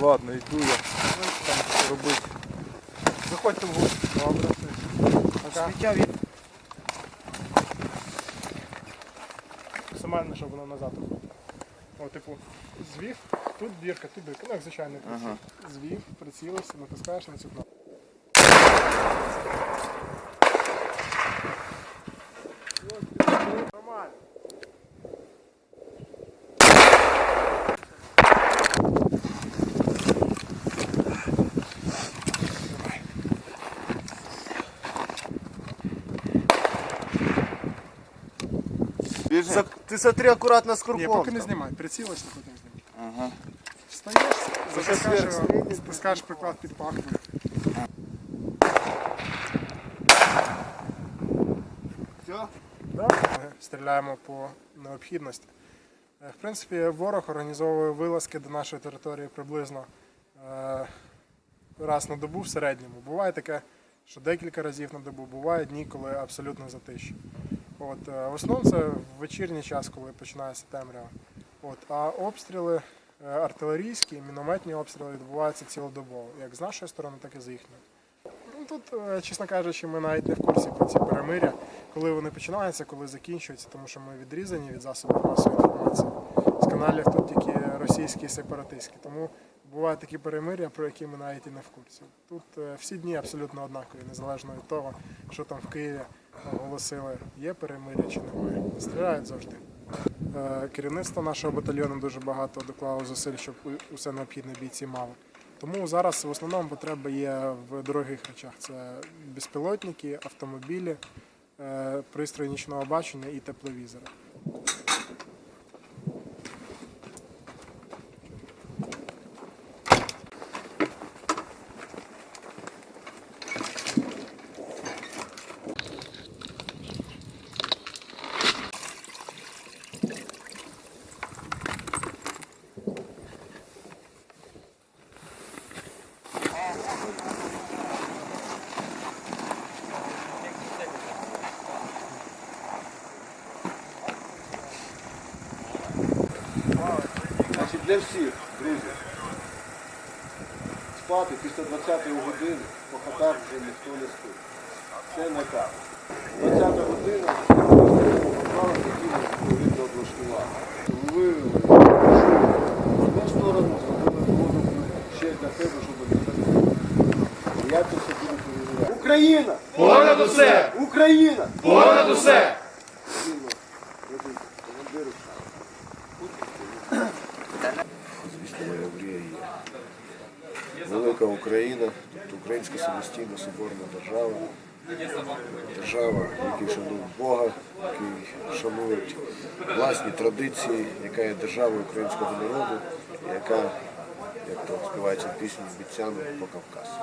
Ладно, йду я. Там робити. Заходьте в гості. Добре. Сміття від Максимально, щоб воно назад. О, типу, звів, тут дірка, тут дірка. Ну, як звичайно, ага. Звів, прицілився, натискаєш на цю кнопку. За- Ти смотри акуратно з Ні, поки не знімай, прицілився, потім знімай. Ага. Встаєш, затискаєш, його, спускаєш приклад під пахву. Все? Да? Ми стріляємо по необхідності. Е, В принципі, ворог організовує вилазки до нашої території приблизно е, раз на добу в середньому. Буває таке, що декілька разів на добу, буває дні, коли абсолютно затиші. От, е, в основному це в вечірній час, коли починається темрява. От, а обстріли е, артилерійські, мінометні обстріли відбуваються цілодобово, як з нашої сторони, так і з їхньої. Ну, тут, е, чесно кажучи, ми навіть не в курсі про ці перемиря, коли вони починаються, коли закінчуються, тому що ми відрізані від засобів масової інформації. З каналів тут тільки російські сепаратистські. Тому бувають такі перемиря, про які ми навіть і не в курсі. Тут е, всі дні абсолютно однакові, незалежно від того, що там в Києві оголосили, є перемиря чи немає. Стріляють завжди. Е, Керівництво нашого батальйону дуже багато доклало зусиль, щоб усе необхідне бійці мали. Тому зараз в основному потреба є в дорогих речах: це безпілотники, автомобілі, е, пристрої нічного бачення і тепловізори. Для всіх, друзі, спати після 20-ї години по хатах вже ніхто не спить. Це не так. 20 година поправили такі відповідно облаштувати. Вивели в одну сторону, зробили воду ще для тебе, щоб не так. Я це все буду перевіряти. Україна! Понад усе! Україна! Понад усе! Вільно. Велика Україна, тобто українська самостійна соборна держава. Держава, який шанує Бога, який шанує власні традиції, яка є державою українського народу, яка, як то співається пісні, бійцями по Кавказу.